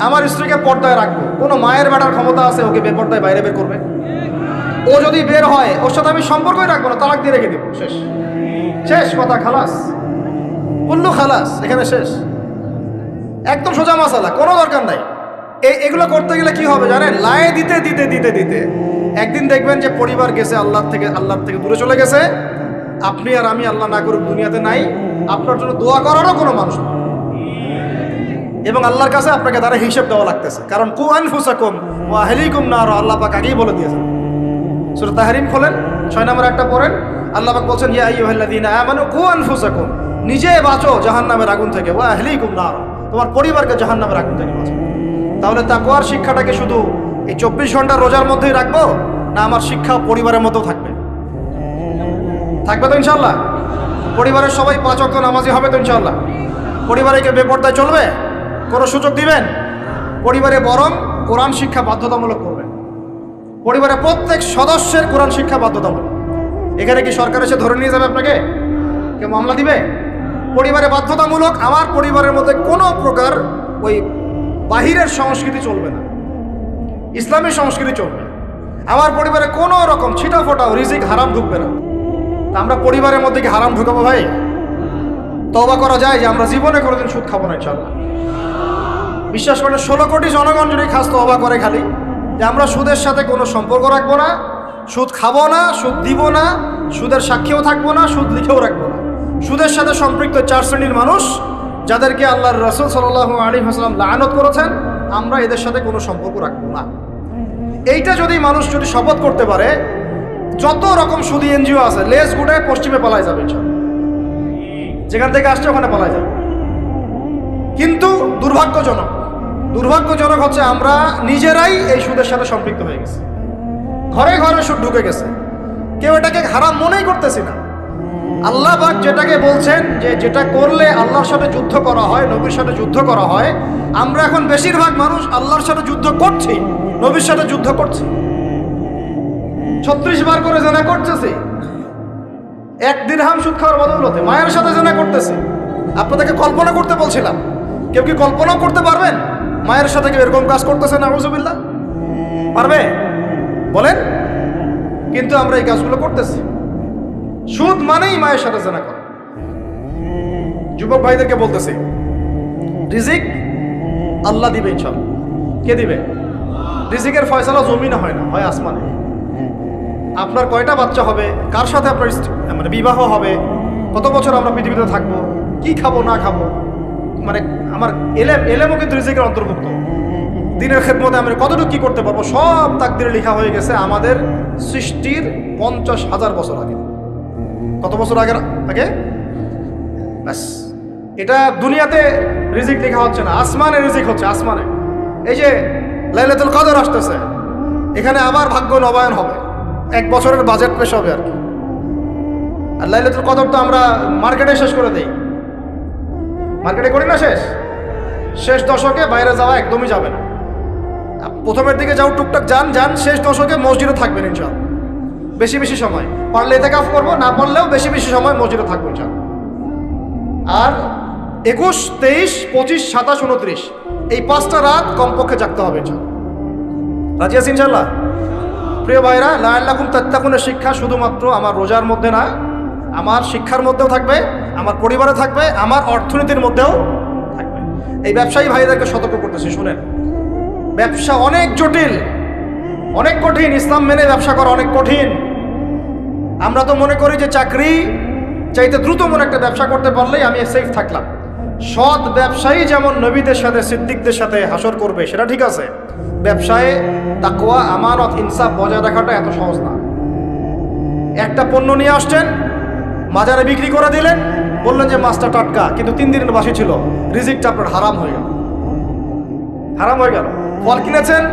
আমার স্ত্রীকে পর্দায় রাখব। কোনো মায়ের বেটার ক্ষমতা আছে, ওকে বেপর্দায় বাইরে বের করবে? ও যদি বের হয়, ওর সাথে আমি সম্পর্কই রাখব না, তালাক দিয়ে রেখে দেবো। শেষ। শেষ কথা, খালাস। কুল্লু খালাস, এখানে শেষ। একদম সোজা মশালা কোনো দরকার নাই। এই এগুলো করতে গেলে কি হবে জানেন? লায়ে দিতে দিতে দিতে দিতে। একদিন দেখবেন যে পরিবার গেছে আল্লাহ থেকে, আল্লাহর থেকে দূরে চলে গেছে। আপনি আর আমি আল্লাহ না করুক দুনিয়াতে নাই। আপনার জন্য দোয়া করারও কোনো মানুষ নেই। এবং আল্লাহর কাছে আপনাকে তারা হিসেব দেওয়া লাগতেছে। কারণ কু আনফুসাকুম ও আহলিকুম না আর আল্লাহ পাক আগেই বলে দিয়েছেন। সুরা তাহরিম খোলেন, ছয় নম্বর একটা পড়েন, আল্লাহ পাক বলছেন, ইয়া আইয়ুহাল্লাযীনা আমানু কু আনফুসাকুম, নিজে বাঁচো জাহান্নামের আগুন থেকে, ওয়া আহলিকুম নার, তোমার পরিবারকে জাহান্নামের আগুন থেকে বাঁচো তাহলে তাকওয়ার শিক্ষাটাকে শুধু এই চব্বিশ ঘণ্টা রোজার মধ্যেই রাখব, না আমার শিক্ষা পরিবারের মতো থাকবে? থাকবে তো ইনশাল্লাহ পরিবারের সবাই পাঁচ অক্ট নামাজি হবে তো ইনশাল্লাহ পরিবারে কে বেপর্দায় চলবে? কোনো সুযোগ দিবেন? পরিবারে বরং কোরআন শিক্ষা বাধ্যতামূলক করবেন। পরিবারের প্রত্যেক সদস্যের কোরআন শিক্ষা বাধ্যতামূলক। এখানে কি সরকার এসে ধরে নিয়ে যাবে আপনাকে? কে মামলা দিবে? পরিবারে বাধ্যতামূলক আমার পরিবারের মধ্যে কোনো প্রকার ওই বাহিরের সংস্কৃতি চলবে না। ইসলামী সংস্কৃতি চলবে আমার পরিবারে কোনো রকম ছিটা ফোটাও রিজিক, হারাম ঢুকবে না। আমরা পরিবারের মধ্যে কি হারাম ঢুকাবো ভাই? তবা করা যায় যে আমরা জীবনে কোনোদিন সুদ খাব না ইনশাল্লাহ বিশ্বাস করেন ষোলো কোটি জনগণ যদি খাস তবা করে খালি, যে আমরা সুদের সাথে কোনো সম্পর্ক রাখব না, সুদ খাব না, সুদ দিব না, সুদের সাক্ষীও থাকব না, সুদ লিখেও রাখব না। সুদের সাথে সম্পৃক্ত চার শ্রেণির মানুষ, যাদেরকে আল্লাহর রসুল সাল্লাহ আলী হাসলাম লায়নত করেছেন, আমরা এদের সাথে কোনো সম্পর্ক রাখব না। এইটা যদি মানুষ যদি শপথ করতে পারে, যত রকম সুদী এনজিও আছে লেস গুটায় পশ্চিমে পালায় যাবে যেখান থেকে আসছে ওখানে পালায় যাবে। কিন্তু দুর্ভাগ্যজনক দুর্ভাগ্যজনক হচ্ছে আমরা নিজেরাই এই সুদের সাথে সম্পৃক্ত হয়ে গেছি। ঘরে ঘরে সুদ ঢুকে গেছে। কেউ এটাকে হারাম মনেই করতেছি না। আল্লাহ পাক যেটাকে বলছেন যে যেটা করলে আল্লাহর সাথে যুদ্ধ করা হয়, নবীর সাথে যুদ্ধ করা হয়, আমরা এখন বেশিরভাগ মানুষ আল্লাহর সাথে যুদ্ধ করছি, নবীর সাথে যুদ্ধ করছি। ছত্রিশ বার করে জেনা করতেছি। এক দিরহাম সুদ খাওয়ার বদৌলতে, মায়ের সাথে জেনা করতেছি। আপনাদেরকে কল্পনা করতে বলছিলাম। কেউ কি কল্পনাও করতে পারবেন? মায়ের সাথে কেউ এরকম কাজ করতেছে না আউজুবিল্লাহ পারবে? বলেন। কিন্তু আমরা এই কাজগুলো করতেছি। সুদ মানেই মায়ের সাথে জেনা করা। যুবক ভাইদেরকে বলতেছি, রিজিক আল্লাহ দিবে ইনশাল্লাহ কে দিবে? রিজিকের ফয়সালা জমিনে হয় না, হয় আসমানে। আপনার কয়টা বাচ্চা হবে? কার সাথে আপনার মানে বিবাহ হবে? কত বছর আমরা পৃথিবীতে থাকব? কি খাব, না খাব? মানে আমার এলেম এলেমও কিন্তু রিজিকের অন্তর্ভুক্ত। দিনের খেদমতে আমরা কতটুকু কি করতে পারব? সব তাকদিরে লেখা হয়ে গেছে আমাদের সৃষ্টির পঞ্চাশ হাজার বছর আগে। কত বছর আগের, আগে? ব্যাস। এটা দুনিয়াতে রিজিক লেখা হচ্ছে না, আসমানে রিজিক হচ্ছে, আসমানে। এই যে লাইলাতুল কদর আসতেছে, এখানে আবার ভাগ্য নবায়ন হবে। এক বছরের বাজেট পেশ হবে আর কি। আর লাইলাতুল কদর তো আমরা মার্কেটে শেষ করে দেই। মার্কেটে করি না শেষ? শেষ দশকে বাইরে যাওয়া একদমই যাবে না। প্রথমের দিকে যাও, টুকটাক যান যান, শেষ দশকে মসজিদে থাকবেন ইনশাল বেশি বেশি সময়। পারলে এতে কাজ করব, না পারলেও বেশি বেশি সময় মসজিদে থাকব ইনশাল আর একুশ, তেইশ, পঁচিশ, সাতাশ, উনত্রিশ, এই পাঁচটা রাত কমপক্ষে জাগতে হবে ইনশাল রাজি আছি ইনশাল্লাহ প্রিয় ভাইরা লাল্লাকুম তাত্তাকুনের শিক্ষা শুধুমাত্র আমার রোজার মধ্যে না, আমার শিক্ষার মধ্যেও থাকবে। আমার পরিবারে থাকবে, আমার অর্থনীতির মধ্যেও থাকবে। এই ব্যবসায়ী ভাইদেরকে সতর্ক করতেছি, শুনেন। ব্যবসা অনেক জটিল, অনেক কঠিন, ইসলাম মেনে ব্যবসা করা অনেক কঠিন। আমরা তো মনে করি যে চাকরি চাইতে দ্রুত মনে একটা ব্যবসা করতে পারলেই আমি সেফ থাকলাম। সৎ ব্যবসায়ী যেমন নবীদের সাথে, সিদ্দিকদের সাথে হাসর করবে, সেটা ঠিক আছে। ব্যবসায় তাকোয়া আমানত, ইনসাফ বজায় রাখাটা এত সহজ না। একটা পণ্য নিয়ে আসছেন, মাজারে বিক্রি করে দিলেন বললেন যে, মাছটা টাটকা। কিন্তু তিন দিনের বাসি ছিল। রিজিকটা আপনার হারাম হয়ে গেল। হারাম হয়ে গেল। ফল কিনেছেন,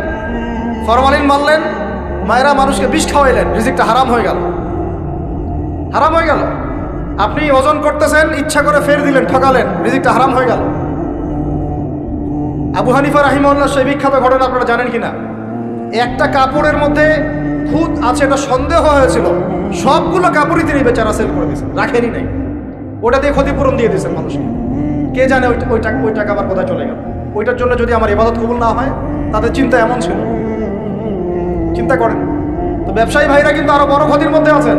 ফরমালিন মারলেন, মায়েরা মানুষকে বিষ খাওয়াইলেন, রিজিকটা হারাম হয়ে গেল। হারাম হয়ে গেল। আপনি ওজন করতেছেন, ইচ্ছা করে ফের দিলেন, ঠকালেন, রিজিকটা হারাম হয়ে গেল। আবু হানিফা রাহিমউল্লাহ সেই বিখ্যাত ঘটনা আপনারা জানেন কিনা? একটা কাপড়ের মধ্যে খুদ আছে, এটা সন্দেহ হয়েছিল। সবগুলো কাপড়ই তিনি বেচারা সেল করে দিয়েছেন রাখেনি নাই। ওটা দিয়ে ক্ষতিপূরণ দিয়ে দিয়েছেন মানুষকে। কে জানে ওই ওই টাকা ওই টাকা আবার কোথায় চলে গেল? ওইটার জন্য যদি আমার ইবাদত কবুল না হয়, তাদের চিন্তা এমন ছিল। চিন্তা করেন। তো ব্যবসায়ী ভাইরা কিন্তু আরও বড় ক্ষতির মধ্যে আছেন।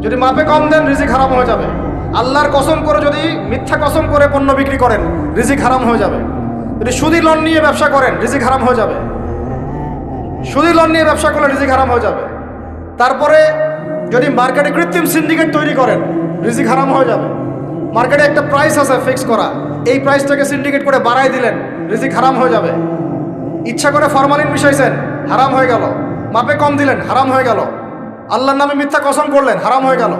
যদি মাপে কম দেন, রিজিক হারাম হয়ে যাবে। আল্লাহর কসম করে যদি মিথ্যা কসম করে পণ্য বিক্রি করেন, রিজিক হারাম হয়ে যাবে। যদি সুদি লোন নিয়ে ব্যবসা করেন, রিজিক হারাম হয়ে যাবে। সুদি লোন নিয়ে ব্যবসা করলে রিজিক হারাম হয়ে যাবে। তারপরে যদি মার্কেটে কৃত্রিম সিন্ডিকেট তৈরি করেন রিজিক হারাম হয়ে যাবে। মার্কেটে একটা প্রাইস আছে ফিক্স করা। এই প্রাইসটাকে সিন্ডিকেট করে বাড়াই দিলেন, রিজিক হারাম হয়ে যাবে। ইচ্ছা করে ফরমালিন মিশাইছেন, হারাম হয়ে গেল। মাপে কম দিলেন, হারাম হয়ে গেল। আল্লাহর নামে মিথ্যা কসম করলেন, হারাম হয়ে গেল।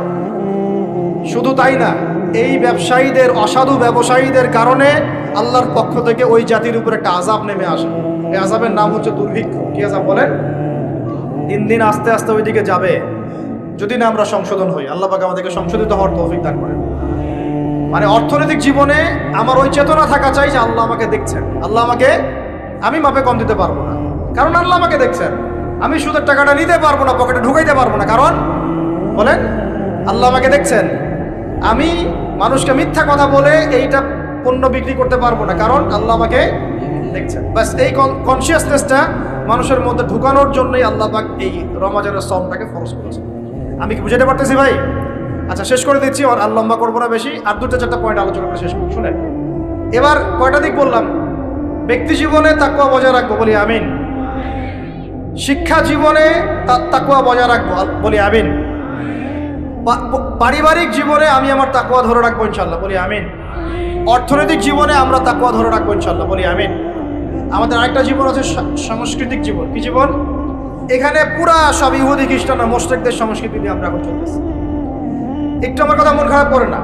শুধু তাই না, এই ব্যবসায়ীদের, অসাধু ব্যবসায়ীদের কারণে আল্লাহর পক্ষ থেকে ওই জাতির উপর একটা আজাব নেমে আসে। এই আজাবের নাম হচ্ছে দুর্ভিক্ষ। কি আজাব বলেন? দিন দিন আস্তে আস্তে ওইদিকে যাবে। যদি না আমরা সংশোধন হই, আল্লাহ পাক আমাদেরকে সংশোধিত হওয়ার তৌফিক দান করেন। মানে অর্থনৈতিক জীবনে আমার ওই চেতনা থাকা চাই যে আল্লাহ আমাকে দেখছেন। আল্লাহ আমাকে, আমি মাপে কম দিতে পারব না। কারণ আল্লাহ আমাকে দেখছেন। আমি সুদের টাকাটা নিতে পারব না, পকেটে ঢুকাইতে পারব না। কারণ, বলেন, আল্লাহ আমাকে দেখছেন। আমি মানুষকে মিথ্যা কথা বলে এইটা পণ্য বিক্রি করতে পারব না। কারণ আল্লাহ আমাকে দেখছেন। বাস এই কনসিয়াসনেসটা মানুষের মধ্যে ঢুকানোর জন্যই আল্লাহ পাক এই রমাজানের সমটাকে ফরজ করেছে আমি কি বুঝাতে পারতেছি ভাই? আচ্ছা শেষ করে দিচ্ছি, আর আর লম্বা করব না বেশি। আর দুটো চারটা পয়েন্ট আলোচনা করে শেষ করব। শুনেন, এবার কয়টা দিক বললাম? ব্যক্তি জীবনে তাকুয়া বজায় রাখব, বলি আমিন। শিক্ষা জীবনে তাকুয়া বজায় রাখব বলি আমিন। পারিবারিক জীবনে আমি আমার তাকুয়া ধরে রাখব ইনশাল্লাহ বলি আমিন। অর্থনৈতিক জীবনে আমরা তাকুয়া ধরে রাখব ইনশাল্লাহ বলি আমিন। আমাদের আরেকটা জীবন আছে সাংস্কৃতিক জীবন। কি জীবন? এখানে পুরা সব ইহুদি, খ্রিস্টান মোস্টেকদের সংস্কৃতি নিয়ে আমরা এখন চলতেছি। একটু আমার কথা মন খারাপ করে না।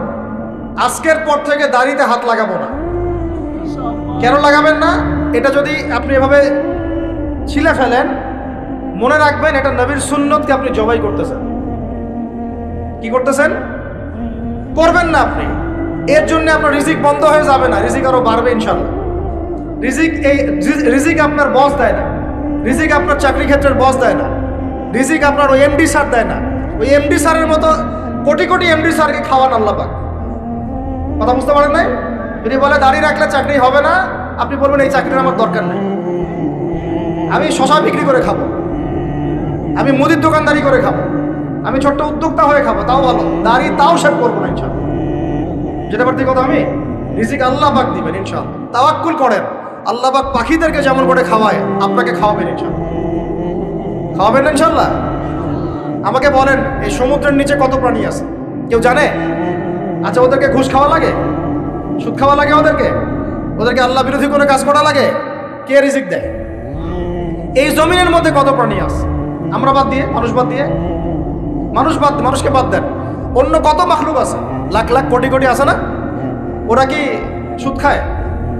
আজকের পর থেকে দাড়িতে হাত লাগাবো না। কেন লাগাবেন না? এটা যদি আপনি এভাবে ছিলে ফেলেন, মনে রাখবেন এটা নবীর সুন্নতকে আপনি জবাই করতেছেন। কি করতেছেন? করবেন না আপনি। এর জন্য আপনার রিজিক বন্ধ হয়ে যাবে না। রিজিক আরও বাড়বে ইনশাল্লাহ। রিজিক এই রিজিক আপনার বস দেয় না। রিজিক আপনার চাকরি ক্ষেত্রের বস দেয় না। রিজিক আপনার ওই এমডি স্যার দেয় না। ওই এমডি স্যারের মতো কোটি কোটি এমডি স্যারকে খাওয়ান আল্লাহ পাক। কথা বুঝতে পারেন নাই? যদি বলে দাঁড়িয়ে রাখলে চাকরি হবে না, আপনি বলবেন, এই চাকরির আমার দরকার নেই। আমি শশা বিক্রি করে খাব। আমি মুদির দোকানদারি করে খাব। আমি ছোট্ট উদ্যোক্তা হয়ে খাব, তাও ভালো। দাঁড়িয়ে তাও সেভ করব না ইনশাল্লাহ যেটা পারতি কথা আমি? রিজিক আল্লাহ পাক দিবেন ইনশাল্লাহ তাওয়াক্কুল করেন। আল্লাহ পাক পাখিদেরকে যেমন করে খাওয়ায়, আপনাকে খাওয়াবেন ইনশাল্লাহ। খাওয়াবেন ইনশাল্লাহ? আমাকে বলেন, এই সমুদ্রের নিচে কত প্রাণী আছে? কেউ জানে? আচ্ছা ওদেরকে ঘুষ খাওয়া লাগে? সুদ খাওয়া লাগে ওদেরকে? ওদেরকে আল্লাহ বিরোধী কোনো কাজ করা লাগে? কে রিজিক দেয়? এই জমিনের মধ্যে কত প্রাণী আছে? আমরা বাদ দিয়ে, মানুষ বাদ দিয়ে? মানুষ বাদ, মানুষকে বাদ দেন। অন্য কত মাখলুক আছে? লাখ লাখ কোটি কোটি আছে না? ওরা কি সুদ খায়?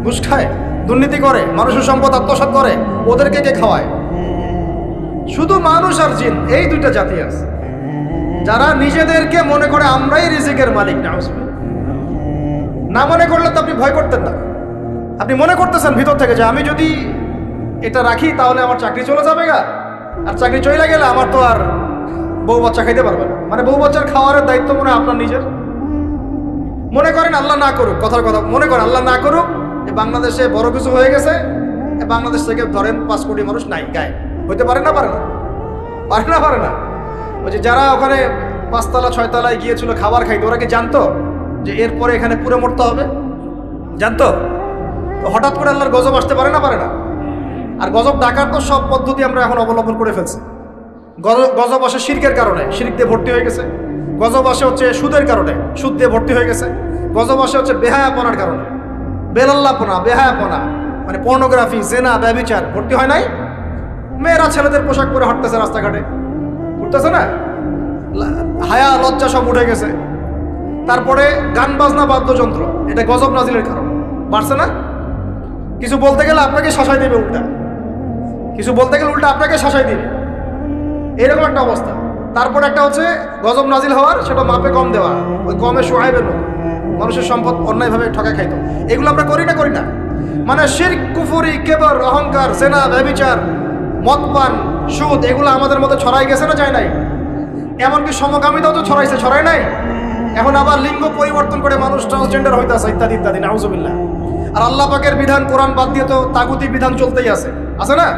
ঘুষ খায়? দুর্নীতি করে, মানুষের সম্পদ আত্মসাৎ করে, ওদেরকে কে খাওয়ায়? শুধু মানুষ আর জিন, এই দুইটা জাতি আছে। যারা নিজেদেরকে মনে করে আমরাই রিজিকের মালিক, না না মনে করলে তো আপনি ভয় করতেন না। আপনি মনে করতেছেন ভিতর থেকে যে আমি যদি এটা রাখি, তাহলে আমার চাকরি চলে যাবে গা। আর চাকরি চলে গেলে আমার তো আর বউ বাচ্চা খাইতে পারবে না। মানে বউ বাচ্চার খাওয়ারের দায়িত্ব মনে আপনার নিজের? মনে করেন আল্লাহ না করুক, কথার কথা, মনে করেন আল্লাহ না করুক বাংলাদেশে বড় কিছু হয়ে গেছে বাংলাদেশ থেকে ধরেন পাঁচ কোটি মানুষ নাই গায়ে হইতে পারে না পারে না? পারে না পারে না? ওই যে যারা ওখানে পাঁচতলা, ছয়তলায় গিয়েছিল খাবার খাইতে, ওরা কি জানতো যে এরপরে এখানে পুরো মরতে হবে? জানতো? হঠাৎ করে আল্লাহর গজব আসতে পারে না পারে না? আর গজব ডাকার তো সব পদ্ধতি আমরা এখন অবলম্বন করে ফেলছি। গজ- গজব আসে শিরকের কারণে, শিরিক দিয়ে ভর্তি হয়ে গেছে। গজব আসে হচ্ছে সুদের কারণে, সুদ দিয়ে ভর্তি হয়ে গেছে। গজব আসে হচ্ছে বেহায়াপনার কারণে। বেলাল্লাপনা, বেহায়াপনা মানে পর্নোগ্রাফি জেনা, ব্যবিচার, ভর্তি হয় নাই? মেয়েরা ছেলেদের পোশাক পরে হাঁটতেছে রাস্তাঘাটে। ঘুরতেছে না? হায়া, লজ্জা সব উঠে গেছে। তারপরে গান বাজনা, বাদ্যযন্ত্র, এটা গজব নাজিলের কারণ। বাড়ছে না? কিছু বলতে গেলে আপনাকে শাসাই দেবে উল্টা। কিছু বলতে গেলে উল্টা আপনাকে শাসাই দিবে। এরকম একটা অবস্থা। তারপর একটা হচ্ছে গজব নাজিল হওয়ার, সেটা মাপে কম দেওয়া। ওই কমে সোহাইবের মতো। মানুষের সম্পদ অন্যায়ভাবে ঠকা খাইত। এগুলো আমরা করি না করি না। মানে শির কুফুরি, কেবর, অহংকার সেনা ব্যবিচার মদপান, সুদ, এগুলো আমাদের মধ্যে ছড়াই গেছে না যায় নাই? এমনকি সমকামিতাও তো ছড়াইছে ছড়াই নাই? এখন আবার লিঙ্গ পরিবর্তন করে মানুষ ট্রান্সজেন্ডার হইতেছে ইত্যাদি ইত্যাদি, নাউজুবিল্লাহ। আর আল্লাহ পাকের বিধান কোরআন বাদ দিয়ে তো তাগুতি বিধান চলতেই আছে। আছে না?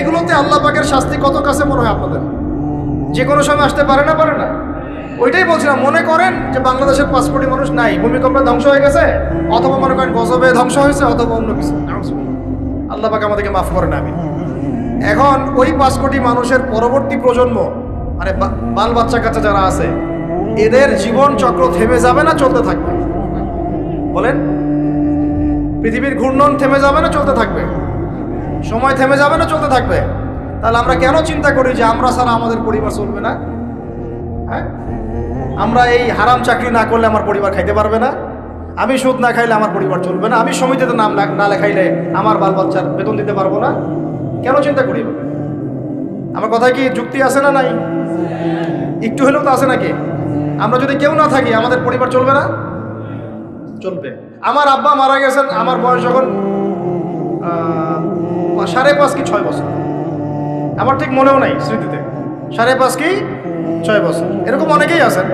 এগুলোতে আল্লাহ পাকের শাস্তি কত কাছে মনে হয় আপনাদের? যে কোনো সময় আসতে পারে না পারে না? ওইটাই বলছিলাম, মনে করেন যে বাংলাদেশের পাঁচ কোটি মানুষ নাই, ভূমিকম্পে ধ্বংস হয়ে গেছে, অথবা মনে করেন গজবে ধ্বংস হয়েছে, অথবা অন্য কিছু। আল্লাহ পাক আমাদেরকে মাফ করেন আমি এখন ওই পাঁচ কোটি মানুষের পরবর্তী প্রজন্ম মানে বাল বাচ্চা কাচ্চা যারা আছে, এদের জীবন চক্র থেমে যাবে না, চলতে থাকবে। বলেন, পৃথিবীর ঘূর্ণন থেমে যাবে না, চলতে থাকবে। সময় থেমে যাবে না, চলতে থাকবে। তাহলে আমরা কেন চিন্তা করি যে আমরা ছাড়া আমাদের পরিবার চলবে না? হ্যাঁ? আমরা এই হারাম চাকরি না করলে আমার পরিবার খাইতে পারবে না। আমি সুদ না খাইলে আমার পরিবার চলবে না। আমি সমিতিতে নাম না লেখাইলে আমার বাল বাচ্চার বেতন দিতে পারব না। কেন চিন্তা করি? আমার কথায় কি যুক্তি আছে না নাই? একটু হলেও তো আছে নাকি? আমরা যদি কেউ না থাকি, আমাদের পরিবার চলবে না? চলবে। আমার আব্বা মারা গেছেন, আমার বয়স যখন সাড়ে পাঁচ কি ছয় বছর। আমার ঠিক মনেও নাই স্মৃতিতে। সাড়ে পাঁচ কি ছয় বছর। এরকম অনেকেই আছেন।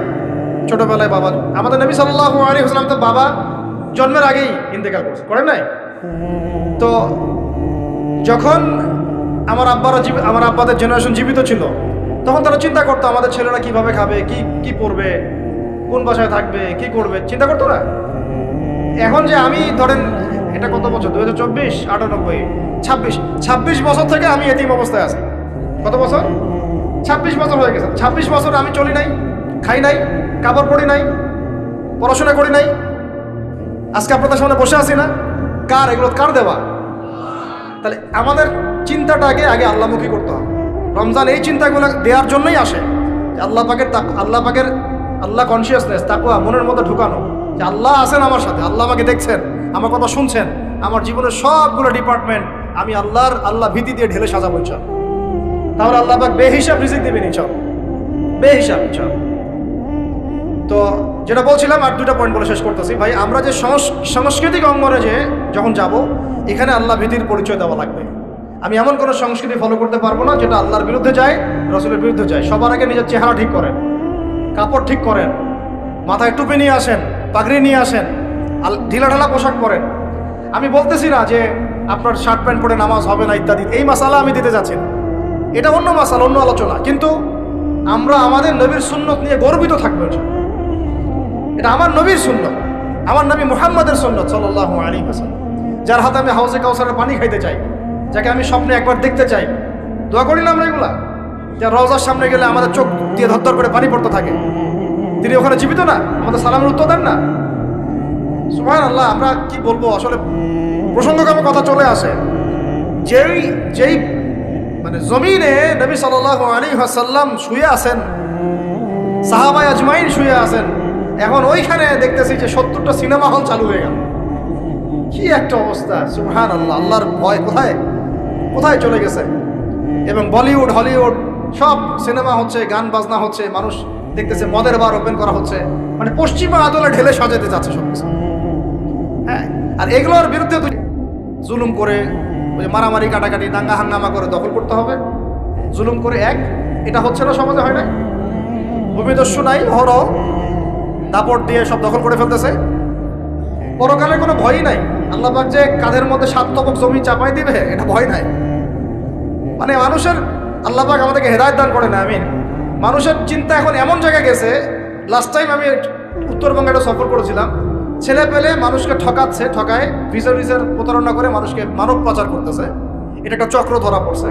ছোটবেলায় বাবা, আমাদের নবী সাল্লাহ আলী তো বাবা জন্মের আগেই ইন্তেকাল করছে, করেন নাই? তো যখন আমার আব্বারা জীব- আমার আব্বাদের জেনারেশন জীবিত ছিল, তখন তারা চিন্তা করতো, আমাদের ছেলেরা কীভাবে খাবে, কি কি পড়বে, কোন বাসায় থাকবে, কি করবে, চিন্তা করতো না? এখন যে আমি, ধরেন, এটা কত বছর? দু হাজার চব্বিশ, আটানব্বই, ছাব্বিশ ছাব্বিশ বছর থেকে আমি এতিম অবস্থায় আছি। কত বছর? ছাব্বিশ বছর হয়ে গেছে। ছাব্বিশ বছর আমি চলি নাই, খাই নাই। কাপড় পড়ি নাই, পড়াশোনা করি নাই। আজকে আপনাদের সামনে বসে আছি না, কার, এগুলো কার দেওয়া? তাহলে আমাদের চিন্তাটা আগে আগে আল্লাহমুখী করতে হবে। রমজান এই চিন্তাগুলো দেওয়ার জন্যই আসে যে আল্লাহ পাকের তাক- আল্লাহ পাকের, আল্লাহ কনসিয়াসনেস তাকুয়া, মনের মধ্যে ঢুকানো। যে আল্লাহ আছেন আমার সাথে, আল্লাহ আমাকে দেখছেন, আমার কথা শুনছেন, আমার জীবনের সবগুলো ডিপার্টমেন্ট আমি আল্লাহর, আল্লাহ ভীতি দিয়ে ঢেলে সাজাবো ইচ্ছা তাহলে আল্লাহ পাক বেহিসাব রিজিক দেবেন ইচ্ছা বেহিসাব ইচ্ছা তো যেটা বলছিলাম, আর দুটা পয়েন্ট বলে শেষ করতেছি। ভাই, আমরা যে সংস- সাংস্কৃতিক অঙ্গনে যে যখন যাব, এখানে আল্লাহ ভীতির পরিচয় দেওয়া লাগবে। আমি এমন কোনো সংস্কৃতি ফলো করতে পারব না যেটা আল্লাহর বিরুদ্ধে যায়, রসুলের বিরুদ্ধে যায়। সবার আগে নিজের চেহারা ঠিক করেন, কাপড় ঠিক করেন, মাথায় টুপি নিয়ে আসেন, পাগড়ি নিয়ে আসেন ঢিলাঢালা পোশাক পরেন। আমি বলতেছি না যে আপনার শার্ট প্যান্ট পরে নামাজ হবে না ইত্যাদি। এই মাসালা আমি দিতে যাচ্ছি এটা অন্য মাসালা, অন্য আলোচনা। কিন্তু আমরা আমাদের নবীর সুন্নত নিয়ে গর্বিত থাকব। এটা আমার নবীর সুন্নত। আমার নবী মুহাম্মাদের সুন্নত সাল্লাহ আলী হাসান যার হাতে আমি হাউসে কাউসারের পানি খাইতে চাই, যাকে আমি স্বপ্নে একবার দেখতে চাই। দোয়া করি না আমরা এগুলা? যার রওজার সামনে গেলে আমাদের চোখ দিয়ে ধর করে পানি পড়তে থাকে। তিনি ওখানে জীবিত না? আমাদের সালামের উত্তর দেন না? সুমান আল্লাহ আমরা কি বলব? আসলে প্রসঙ্গক্রমে কথা চলে আসে। যেই যেই মানে জমিনে নবী সাল্লাহ আলী হাসাল্লাম শুয়ে আছেন সাহাবাই আজমাইন শুয়ে আছেন এখন ওইখানে দেখতেছি যে সত্তরটা সিনেমা হল চালু হয়ে গেল। কি একটা অবস্থা সুহান আল্লাহ আল্লাহর ভয় কোথায়? কোথায় চলে গেছে? এবং বলিউড, হলিউড, সব সিনেমা হচ্ছে, গান বাজনা হচ্ছে, মানুষ দেখতেছে মদের বার ওপেন করা হচ্ছে। মানে পশ্চিমা আদলে ঢেলে সাজাতে যাচ্ছে সব কিছু হ্যাঁ আর এগুলোর বিরুদ্ধে তুই জুলুম করে ওই যে মারামারি, কাটাকাটি, দাঙ্গা, হাঙ্গামা করে দখল করতে হবে। জুলুম করে এক, এটা হচ্ছে না সমাজে হয় না ভূমিদস্যু নাই অহরহ দাপট দিয়ে সব দখল করে ফেলতেছে। পরকালের কোনো ভয়ই নাই। আল্লাপাক যে কাঁধের মধ্যে সাত তবক জমি চাপাই দিবে, এটা ভয় নাই। মানে মানুষের আল্লাপাক আমাদেরকে হেদায়ত দান করে না আমিন। মানুষের চিন্তা এখন এমন জায়গায় গেছে লাস্ট টাইম আমি উত্তরবঙ্গে একটা সফর করেছিলাম, ছেলে পেলে মানুষকে ঠকাচ্ছে, ঠকায় ভিসা ভিসার প্রতারণা করে মানুষকে মানব পাচার করতেছে। এটা একটা চক্র ধরা পড়ছে।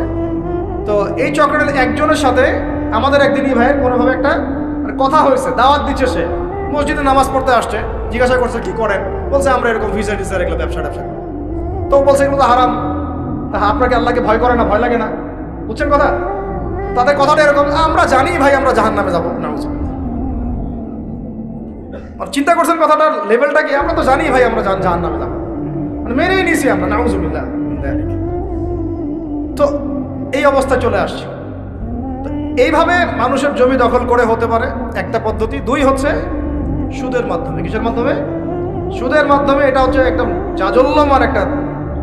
তো এই চক্রের একজনের সাথে আমাদের একদিনই ভাইয়ের কোনোভাবে একটা মানে কথা হয়েছে, দাওয়াত দিচ্ছে সে। মসজিদে নামাজ পড়তে আসছে, জিজ্ঞাসা করছে, কি করেন? বলছে, আমরা এরকম ভিসা টিসার এগুলো ব্যবসা ট্যাবসা তো বলছে, এগুলো তো হারাম। তা আপনাকে আল্লাহকে ভয় করে না? ভয় লাগে না? বুঝছেন কথা? তাদের কথাটা এরকম, আমরা জানি ভাই, আমরা জাহান নামে যাব না চিন্তা করছেন কথাটার লেভেলটা কি? আমরা তো জানি ভাই, আমরা জাহান নামে যাব। মানে মেনেই নিছি আমরা, নাউজুবিল্লাহ। তো এই অবস্থা চলে আসছে। এইভাবে মানুষের জমি দখল করে হতে পারে একটা পদ্ধতি। দুই হচ্ছে সুদের মাধ্যমে, কিসের মাধ্যমে? সুদের মাধ্যমে এটা হচ্ছে একদম জাজল্যমান একটা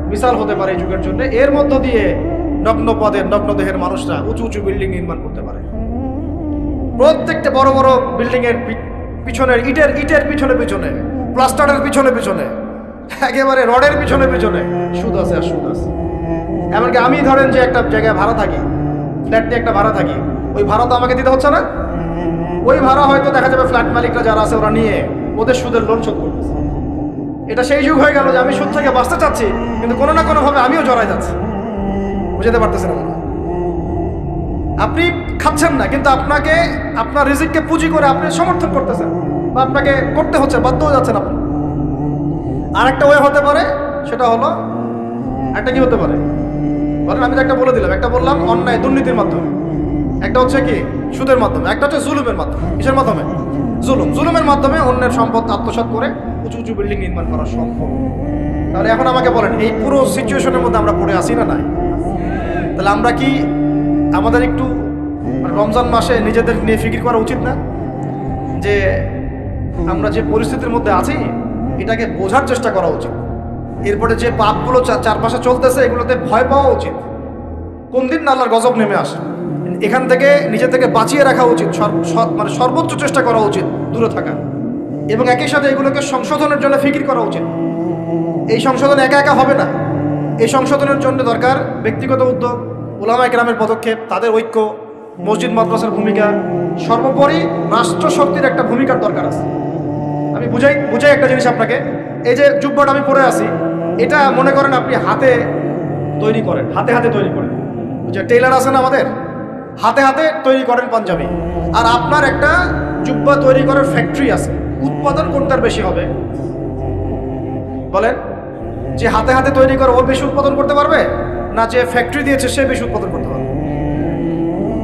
মিসাল হতে পারে এই যুগের জন্য। এর মধ্য দিয়ে নগ্ন পদের, নগ্ন দেহের মানুষরা উঁচু উঁচু বিল্ডিং নির্মাণ করতে পারে। প্রত্যেকটা বড় বড় বিল্ডিং এর পি- পিছনের ইটের ইটের পিছনে পিছনে, প্লাস্টারের পিছনে পিছনে, একেবারে রডের পিছনে পিছনে সুদ আছে আর সুদ আছে। এমনকি আমি ধরেন যে একটা জায়গায় ভাড়া থাকি, ফ্ল্যাট একটা ভাড়া থাকি, ওই ভাড়া তো আমাকে দিতে হচ্ছে না? ওই ভাড়া হয়তো দেখা যাবে ফ্ল্যাট মালিকরা যারা আছে ওরা নিয়ে ওদের সুদের লোন শোধ করতেছে এটা সেই যুগ হয়ে গেল যে আমি সুদ থেকে বাঁচতে চাচ্ছি, কিন্তু কোনো না কোনোভাবে আমিও জড়াই যাচ্ছি। বুঝতে পারতেছেন না আপনি খাচ্ছেন না, কিন্তু আপনাকে, আপনার রিজিককে পুঁজি করে আপনি সমর্থন করতেছেন বা আপনাকে করতে হচ্ছে, বাধ্য হয়ে যাচ্ছেন আপনি। আরেকটা ওয়ে হতে পারে, সেটা হলো, একটা কি হতে পারে? বলেন, আমি তো একটা বলে দিলাম, একটা বললাম, অন্যায় দুর্নীতির মাধ্যমে। একটা হচ্ছে কি? সুদের মাধ্যমে, একটা হচ্ছে জুলুমের মাধ্যমে। কিসের মাধ্যমে? জুলুম। জুলুমের মাধ্যমে অন্যের সম্পদ আত্মসাৎ করে উঁচু উঁচু বিল্ডিং নির্মাণ করা সম্ভব। তাহলে এখন আমাকে বলেন, এই পুরো সিচুয়েশনের মধ্যে আমরা পড়ে আসি না নাই? তাহলে আমরা কি আমাদের একটু মানে রমজান মাসে নিজেদের নিয়ে ফিকির করা উচিত না? যে আমরা যে পরিস্থিতির মধ্যে আছি, এটাকে বোঝার চেষ্টা করা উচিত। এরপরে যে পাপগুলো চারপাশে চলতেছে, এগুলোতে ভয় পাওয়া উচিত। কোন দিন না আল্লাহর গজব নেমে আসে। এখান থেকে নিজে থেকে বাঁচিয়ে রাখা উচিত মানে সর্বোচ্চ চেষ্টা করা উচিত দূরে থাকা। এবং একই সাথে এগুলোকে সংশোধনের জন্য ফিকির করা উচিত। এই সংশোধন একা একা হবে না। এই সংশোধনের জন্য দরকার ব্যক্তিগত উদ্যোগ ওলামা গ্রামের পদক্ষেপ, তাদের ঐক্য, মসজিদ মাদ্রাসার ভূমিকা। সর্বোপরি রাষ্ট্র শক্তির একটা ভূমিকার দরকার আছে। আমি বুঝাই বুঝাই একটা জিনিস আপনাকে। এই যে জুব্বাটা আমি পরে আছি, এটা মনে করেন আপনি হাতে তৈরি করেন, হাতে হাতে তৈরি করেন। যে টেইলার আছেন আমাদের? হাতে হাতে তৈরি করেন পাঞ্জাবি। আর আপনার একটা জুব্বা তৈরি করার ফ্যাক্টরি আছে। উৎপাদন কোনটার বেশি হবে? বলেন, যে হাতে হাতে তৈরি করে ও বেশি উৎপাদন করতে পারবে? না যে ফ্যাক্টরি দিয়েছে, সে বেশি উৎপাদন করতে পারবে?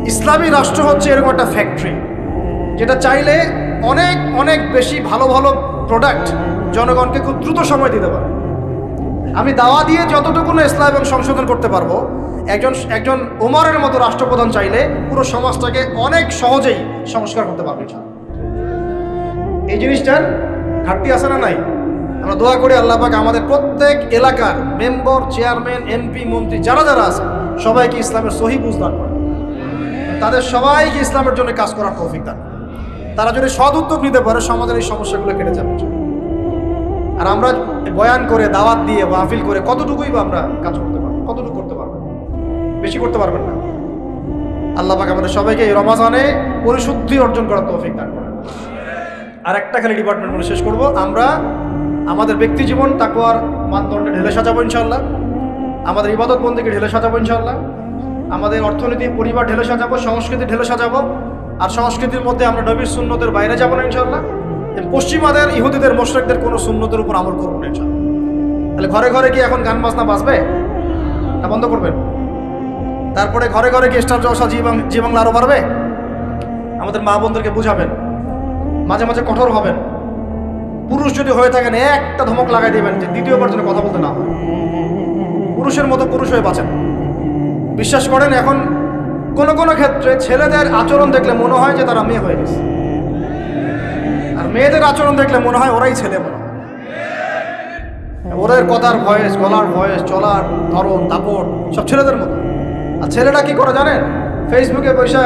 ইসলামী রাষ্ট্র হচ্ছে এরকম একটা ফ্যাক্টরি যেটা চাইলে অনেক অনেক বেশি ভালো ভালো প্রোডাক্ট জনগণকে খুব দ্রুত সময় দিতে পারে। আমি দাওয়া দিয়ে যতটুকু ইসলাম এবং সংশোধন করতে পারব, একজন একজন ওমরের মতো রাষ্ট্রপ্রধান চাইলে পুরো সমাজটাকে অনেক সহজেই সংস্কার করতে পারবে এই জিনিসটার ঘাটতি আছে না নাই? আমরা দোয়া করি আল্লাহ পাক আমাদের প্রত্যেক এলাকার মেম্বার, চেয়ারম্যান, এমপি, মন্ত্রী, যারা যারা আছে, সবাইকে ইসলামের সহি বুঝদান করে তাদের সবাইকে ইসলামের জন্য কাজ করার তৌফিক দান তারা যদি সদ উদ্যোগ নিতে পারে, সমাজের এই সমস্যাগুলো কেটে যাবে। আর আমরা বয়ান করে, দাওয়াত দিয়ে মাহফিল করে, কতটুকুই বা আমরা কাজ করতে পারব, কতটুকু করতে পারবেন বেশি করতে পারবেন না। আল্লাহ পাক আমাদের সবাইকে এই রমাজানে পরিশুদ্ধি অর্জন করার তৌফিক দান করেন। আর একটা খালি ডিপার্টমেন্ট বলে শেষ করব। আমরা আমাদের ব্যক্তি জীবন তাকুয়ার মানদণ্ডে ঢেলে সাজাবো ইনশাল্লাহ আমাদের ইবাদত বন্দীকে ঢেলে সাজাবো ইনশাল্লাহ আমাদের অর্থনীতি, পরিবার ঢেলে সাজাবো, সংস্কৃতি ঢেলে সাজাবো। আর সংস্কৃতির মধ্যে আমরা নবীর সুন্নতের বাইরে যাব না ইনশাল্লাহ পশ্চিমাদের, ইহুদিদের, মোশরেকদের কোনো সুন্নতের উপর আমল করব না তাহলে ঘরে ঘরে কি এখন গান বাজনা বাজবে? না বন্ধ করবেন? তারপরে ঘরে ঘরে কি স্টার জলসা জীবন জীবাংলা আরও বাড়বে? আমাদের মা বোনদেরকে বুঝাবেন। মাঝে মাঝে কঠোর হবেন। পুরুষ যদি হয়ে থাকেন, একটা ধমক লাগাই দিবেন যে দ্বিতীয়বার যেন কথা বলতে না হয়। পুরুষের মতো পুরুষ হয়ে বাঁচেন। বিশ্বাস করেন, এখন কোনো কোনো ক্ষেত্রে ছেলেদের আচরণ দেখলে মনে হয় যে তারা মেয়ে হয়ে গেছে। মেয়েদের আচরণ দেখলে মনে হয় ওরাই ছেলে মনে ওদের কথার ভয়েস, গলার ভয়েস, চলার ধরন, দাপট, সব ছেলেদের মতো। আর ছেলেরা কি করে জানেন? ফেসবুকে পয়সা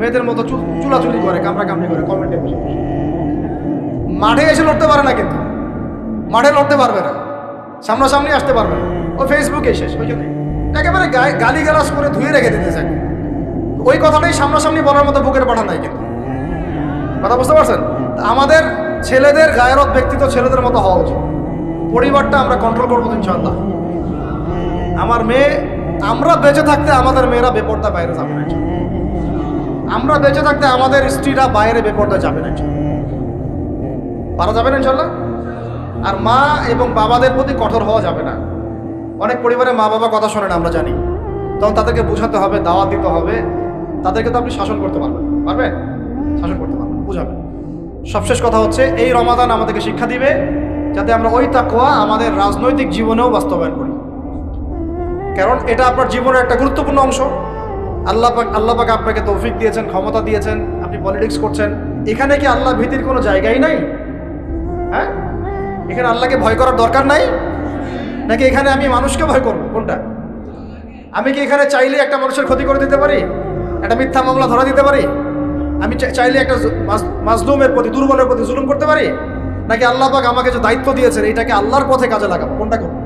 মেয়েদের মতো চুল চুলাচুলি করে কামড়া কামড়ি করে কমেন্টে বসে বসে। মাঠে এসে লড়তে পারে না কিন্তু। মাঠে লড়তে পারবে না। সামনাসামনি আসতে পারবে না। ও ফেসবুকে শেষ, ওই জন্য। একেবারে গালি গালাস করে ধুয়ে রেখে দিতে চায়। ওই কথাটাই সামনাসামনি বলার মতো বুকের পাঠা নাই কিন্তু। কথা বুঝতে পারছেন? আমাদের ছেলেদের গায়েরত ব্যক্তিত্ব ছেলেদের মতো হওয়া উচিত। পরিবারটা আমরা কন্ট্রোল করব তো ইনশাআল্লাহ। আমার মেয়ে, আমরা বেঁচে থাকতে আমাদের মেয়েরা বেপর্দা বাইরে যাবে না আমরা বেঁচে থাকতে আমাদের স্ত্রীরা বাইরে বেপর্দা যাবে না পারা যাবে না ইনশাল্লাহ আর মা এবং বাবাদের প্রতি কঠোর হওয়া যাবে না। অনেক পরিবারে মা বাবা কথা শোনে না, আমরা জানি। তখন তাদেরকে বোঝাতে হবে, দাওয়াত দিতে হবে। তাদেরকে তো আপনি শাসন করতে পারবেন। পারবেন? শাসন করতে পারবেন, বুঝাবেন। সবশেষ কথা হচ্ছে, এই রমাদান আমাদেরকে শিক্ষা দিবে যাতে আমরা ওই তাকুয়া আমাদের রাজনৈতিক জীবনেও বাস্তবায়ন করি। কারণ এটা আপনার জীবনের একটা গুরুত্বপূর্ণ অংশ। আল্লাহ পাক আল্লাহ পাক আপনাকে তৌফিক দিয়েছেন, ক্ষমতা দিয়েছেন, আপনি পলিটিক্স করছেন। এখানে কি আল্লাহ ভীতির কোনো জায়গাই নাই? হ্যাঁ? এখানে আল্লাহকে ভয় করার দরকার নাই? নাকি এখানে আমি মানুষকে ভয় করব? কোনটা? আমি কি এখানে চাইলে একটা মানুষের ক্ষতি করে দিতে পারি? একটা মিথ্যা মামলা ধরা দিতে পারি? আমি চাইলে একটা মাজলুমের প্রতি, দুর্বলের প্রতি জুলুম করতে পারি? নাকি আল্লাহ পাক আমাকে যে দায়িত্ব দিয়েছেন, এটাকে আল্লাহর পথে কাজে লাগাবো? কোনটা করব?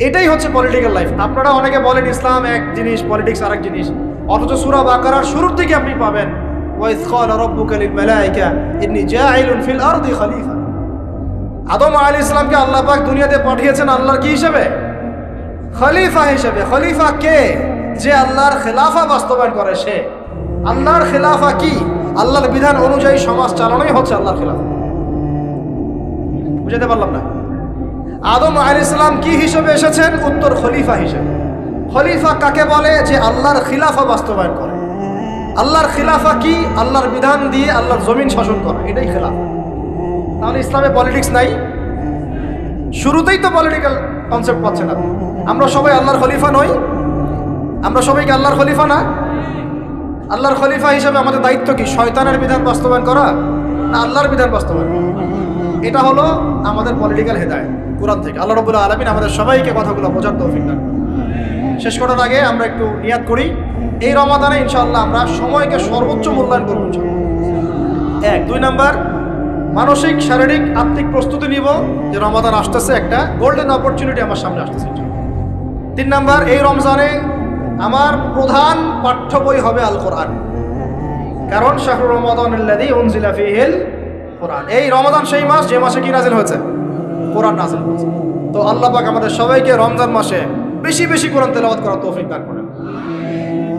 এটাই হচ্ছে পলিটিক্যাল লাইফ আপনারা অনেকে বলেন, ইসলাম এক জিনিস পলিটিক্স আরেক জিনিস। অথচ সুরা বাকারার শুরুর দিকে আপনি পাবেন ফিল খলিফা। আদম আলাইহিস ইসলামকে আল্লাহ দুনিয়াতে পাঠিয়েছেন আল্লাহর কি হিসেবে? খলিফা হিসেবে। খলিফা কে? যে আল্লাহর খেলাফা বাস্তবায়ন করে সে। আল্লাহর খেলাফা কি? আল্লাহর বিধান অনুযায়ী সমাজ চালানোই হচ্ছে আল্লাহর খেলাফা। বুঝাতে পারলাম না। আদম আল ইসলাম কি হিসেবে এসেছেন? উত্তর খলিফা হিসেবে। খলিফা কাকে বলে? যে আল্লাহর খিলাফা বাস্তবায়ন করে। আল্লাহর খিলাফা কি? আল্লাহর বিধান দিয়ে আল্লাহর জমিন শাসন করা। এটাই খেলাফা। তাহলে ইসলামে পলিটিক্স নাই। শুরুতেই তো পলিটিক্যাল কনসেপ্ট পাচ্ছেন আপনি। আমরা সবাই আল্লাহর খলিফা নই। আমরা সবাইকে আল্লাহর খলিফা না? আল্লাহর খলিফা হিসেবে আমাদের দায়িত্ব কি? শয়তানের বিধান বাস্তবায়ন করা না আল্লাহর বিধান বাস্তবায়ন? এটা হলো আমাদের পলিটিক্যাল হেদায়ত কোরআন থেকে। আল্লাহ রবুল্লাহ আলমিন আমাদের সবাইকে কথাগুলো বোঝার তৌফিক দান শেষ করার আগে আমরা একটু নিয়াদ করি। এই রমাদানে ইনশাআল্লাহ আমরা সময়কে সর্বোচ্চ মূল্যায়ন করব। এক। দুই নাম্বার, মানসিক, শারীরিক, আত্মিক প্রস্তুতি নিব যে রমাদান আসতেছে, একটা গোল্ডেন অপরচুনিটি আমার সামনে আসতেছে তিন নাম্বার, এই রমজানে আমার প্রধান পাঠ্য বই হবে আল কোরআন কারণ শাহরুর রমাদান কোরআন। এই রমাদান সেই মাস, যে মাসে কি নাজিল হয়েছে? কোরআন নাজিল হয়েছে। তো আল্লাহ পাক আমাদের সবাইকে রমজান মাসে বেশি বেশি কোরআন তেলাওয়াত করার তৌফিক দান করেন।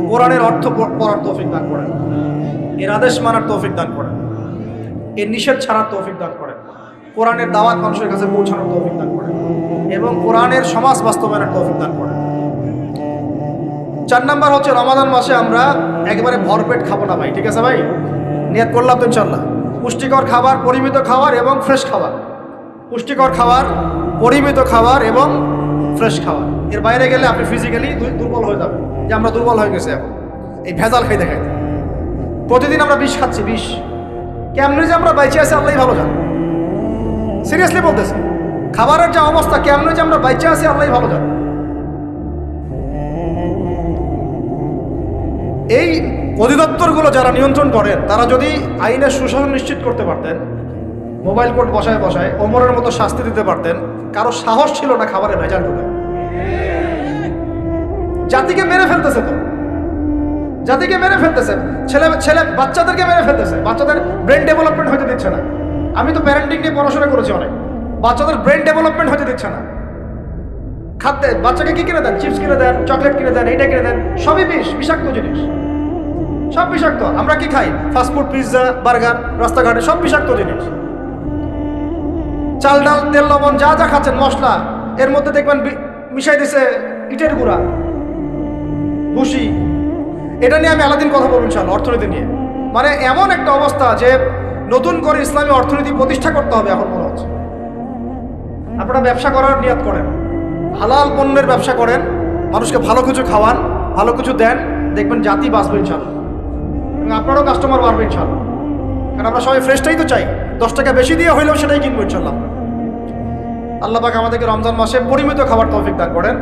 কোরআনের অর্থ পড়ার তৌফিক দান করেন। এর আদেশ মানার তৌফিক দান করেন। এর নিষেধ ছাড়ার তৌফিক দান করেন। কোরআনের দাওয়াত মানুষের কাছে পৌঁছানোর তৌফিক দান করেন। এবং কোরআনের সমাজ বাস্তবায়নের তৌফিক দান করেন। চার নাম্বার হচ্ছে রমাদান মাসে আমরা একেবারে ভরপেট খাব না ভাই, ঠিক আছে ভাই? নিয়াত করলাম তো ইনশাল্লাহ পুষ্টিকর খাবার, পরিমিত খাবার এবং ফ্রেশ খাবার। পুষ্টিকর খাবার, পরিমিত খাবার এবং ফ্রেশ খাবার। এর বাইরে গেলে আপনি ফিজিক্যালি দুর্বল হয়ে যাবেন। যে আমরা দুর্বল হয়ে গেছি এখন। এই ভেজাল খাইতে খাইতে। প্রতিদিন আমরা বিষ খাচ্ছি, বিষ। কেমনে যে আমরা বাইচে আছি আল্লাহ ভালো জান। সিরিয়াসলি বলতেছি। খাবারের যে অবস্থা, কেমনে যে আমরা বাইচে আছি আল্লাহ ভালো জান। এই অধিদপ্তরগুলো যারা নিয়ন্ত্রণ করেন তারা যদি আইনের সুশাসন নিশ্চিত করতে পারতেন, মোবাইল কোর্ট বসায় বসায় ওমরের মতো শাস্তি দিতে পারতেন, কারও সাহস ছিল না খাবারে ভেজাল ঢুকে। জাতিকে মেরে ফেলতেছে তো। জাতিকে মেরে ফেলতেছে। ছেলে ছেলে, বাচ্চাদেরকে মেরে ফেলতেছে। বাচ্চাদের ব্রেন ডেভেলপমেন্ট হতে দিচ্ছে না। আমি তো প্যারেন্টিং নিয়ে পড়াশোনা করেছি অনেক। বাচ্চাদের ব্রেন ডেভেলপমেন্ট হতে দিচ্ছে না। খাদ্যে বাচ্চাকে কি কিনে দেন? চিপস কিনে দেন, চকলেট কিনে দেন এইটা কিনে দেন, সবই বিষ, বিষাক্ত জিনিস। সব বিষাক্ত, আমরা কি খাই? ফাস্টফুড পিৎজা বার্গার রাস্তাঘাটে সব বিষাক্ত জিনিস। চাল, ডাল, তেল, লবণ, যা যা খাচ্ছেন, মশলা, এর মধ্যে দেখবেন মিশাই দিছে ইটের গুঁড়া, ভুসি। এটা নিয়ে আমি আলাদিন কথা বলব ইনশাল্লাহ অর্থনীতি নিয়ে। মানে এমন একটা অবস্থা যে নতুন করে ইসলামী অর্থনীতি প্রতিষ্ঠা করতে হবে এখন মনে হচ্ছে। আপনারা ব্যবসা করার নিয়াত করেন। হালাল পণ্যের ব্যবসা করেন, মানুষকে ভালো কিছু খাওয়ান, ভালো কিছু দেন, দেখবেন জাতি বাঁচবে ইনশাল্লাহ এবং আপনারও কাস্টমার বাড়বে ইনশাল্লাহ কারণ আমরা সবাই ফ্রেশটাই তো চাই। দশ টাকা বেশি দিয়ে হইলেও সেটাই কিনবো ইনশাল্লাহ আল্লাহ আমাদেরকে রমজান মাসে পরিমিত খাবার তৌফিক দান করেন।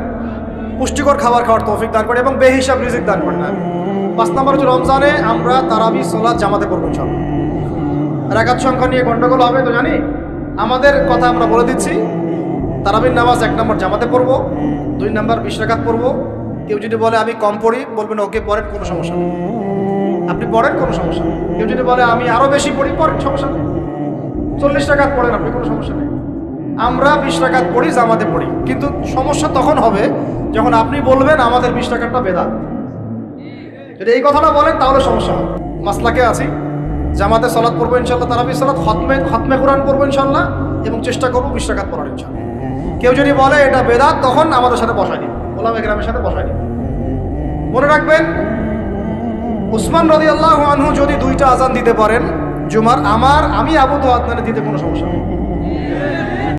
পুষ্টিকর খাবার খাওয়ার তৌফিক দান করেন এবং বেহিসাব রিজিক দান করেন। আমি পাঁচ নম্বর হচ্ছে রমজানে আমরা তারাবি সোলাদ জামাতে করব ইনশাল্লাহ রাকাত সংখ্যা নিয়ে গন্ডগোল হবে তো জানি। আমাদের কথা আমরা বলে দিচ্ছি। তারাবির নামাজ এক নম্বর জামাতে পড়ব দুই নম্বর বিশ পড়ব। কেউ যদি বলে আমি কম পড়ি বলবেন ওকে পড়েন কোনো সমস্যা নেই। আপনি পড়েন কোনো সমস্যা নেই। কেউ যদি বলে আমি আরও বেশি পড়ি পড়েন সমস্যা নেই। চল্লিশ টাকাত পড়েন আপনি কোনো সমস্যা নেই। আমরা বিশ টাকাত পড়ি জামাতে পড়ি। কিন্তু সমস্যা তখন হবে যখন আপনি বলবেন আমাদের বিশ টাকাটা বেদাত। যদি এই কথাটা বলেন তাহলে সমস্যা হবে। মাসলাকে আছি। জামাতে সলাৎ পড়ব ইনশাল্লাহ তারাবি সলাৎ খতমে খতমে কোরআন পড়ব ইনশাল্লাহ এবং চেষ্টা করব বিশ টাকাত পড়ার ইনশাল্লাহ কেউ যদি বলে এটা বেদাত, তখন আমাদের সাথে বসায়নি। গোলাম ওলাম গ্রামের সাথে বসাই দিন মনে রাখবেন, উসমান রদি আল্লাহ আনহু যদি দুইটা আজান দিতে পারেন, জুমার, আমার, আমি আবু তো আপনারা দিতে কোনো সমস্যা নেই।